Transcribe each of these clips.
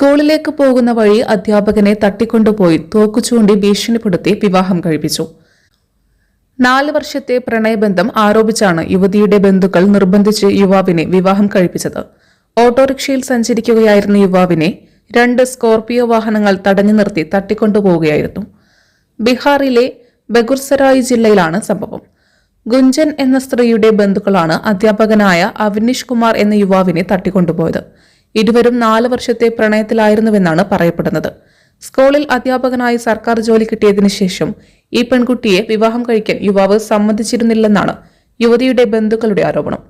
സ്കൂളിലേക്ക് പോകുന്ന വഴി അധ്യാപകനെ തട്ടിക്കൊണ്ടുപോയി തോക്കുചൂണ്ടി ഭീഷണിപ്പെടുത്തി വിവാഹം കഴിപ്പിച്ചു. നാല് വർഷത്തെ പ്രണയബന്ധം ആരോപിച്ചാണ് യുവതിയുടെ ബന്ധുക്കൾ നിർബന്ധിച്ച് യുവാവിനെ വിവാഹം കഴിപ്പിച്ചത്. ഓട്ടോറിക്ഷയിൽ സഞ്ചരിക്കുകയായിരുന്ന യുവാവിനെ രണ്ട് സ്കോർപിയോ വാഹനങ്ങൾ തടഞ്ഞു നിർത്തി തട്ടിക്കൊണ്ടുപോവുകയായിരുന്നു. ബീഹാറിലെ ബഗുർസരായ് ജില്ലയിലാണ് സംഭവം. ഗുഞ്ചൻ എന്ന സ്ത്രീയുടെ ബന്ധുക്കളാണ് അധ്യാപകനായ അവിനീഷ് കുമാർ എന്ന യുവാവിനെ തട്ടിക്കൊണ്ടുപോയത്. ഇരുവരും നാല് വർഷത്തെ പ്രണയത്തിലായിരുന്നുവെന്നാണ് പറയപ്പെടുന്നത്. സ്കൂളിൽ അധ്യാപകനായി സർക്കാർ ജോലി കിട്ടിയതിനു ശേഷം ഈ പെൺകുട്ടിയെ വിവാഹം കഴിക്കാൻ യുവാവ് സമ്മതിച്ചിരുന്നില്ലെന്നാണ് യുവതിയുടെ ബന്ധുക്കളുടെ ആരോപണം.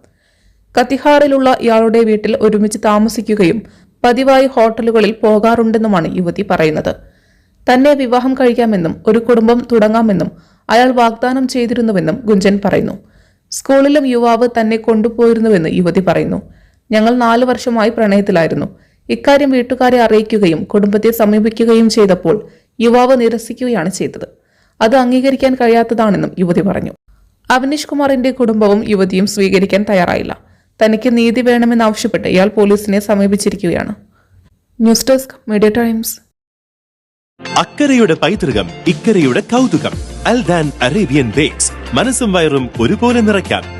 കത്തിഹാറിലുള്ള ഇയാളുടെ വീട്ടിൽ ഒരുമിച്ച് താമസിക്കുകയും പതിവായി ഹോട്ടലുകളിൽ പോകാറുണ്ടെന്നുമാണ് യുവതി പറയുന്നത്. തന്നെ വിവാഹം കഴിക്കാമെന്നും ഒരു കുടുംബം തുടങ്ങാമെന്നും അയാൾ വാഗ്ദാനം ചെയ്തിരുന്നുവെന്നും ഗുഞ്ചൻ പറയുന്നു. സ്കൂളിലും യുവാവ് തന്നെ കൊണ്ടുപോയിരുന്നുവെന്ന് യുവതി പറയുന്നു. ഞങ്ങൾ നാലു വർഷമായി പ്രണയത്തിലായിരുന്നു. ഇക്കാര്യം വീട്ടുകാരെ അറിയിക്കുകയും കുടുംബത്തെ സമീപിക്കുകയും ചെയ്തപ്പോൾ യുവാവ് നിരസിക്കുകയാണ് ചെയ്തത്. അത് അംഗീകരിക്കാൻ കഴിയാത്തതാണെന്നും യുവതി പറഞ്ഞു. അവനീഷ് കുമാറിന്റെ കുടുംബവും യുവതിയും സ്വീകരിക്കാൻ തയ്യാറായില്ല. തനിക്ക് നീതി വേണമെന്നാവശ്യപ്പെട്ട് ഇയാൾ പോലീസിനെ സമീപിച്ചിരിക്കുകയാണ്. News desk media times. അക്കരയുടെ പൈതൃകം ഇക്കരയുടെ കൗതുകം. Aldan Arabian Bakes. മനസ്സും വയറും ഒരുപോലെ നിറയ്ക്കാം.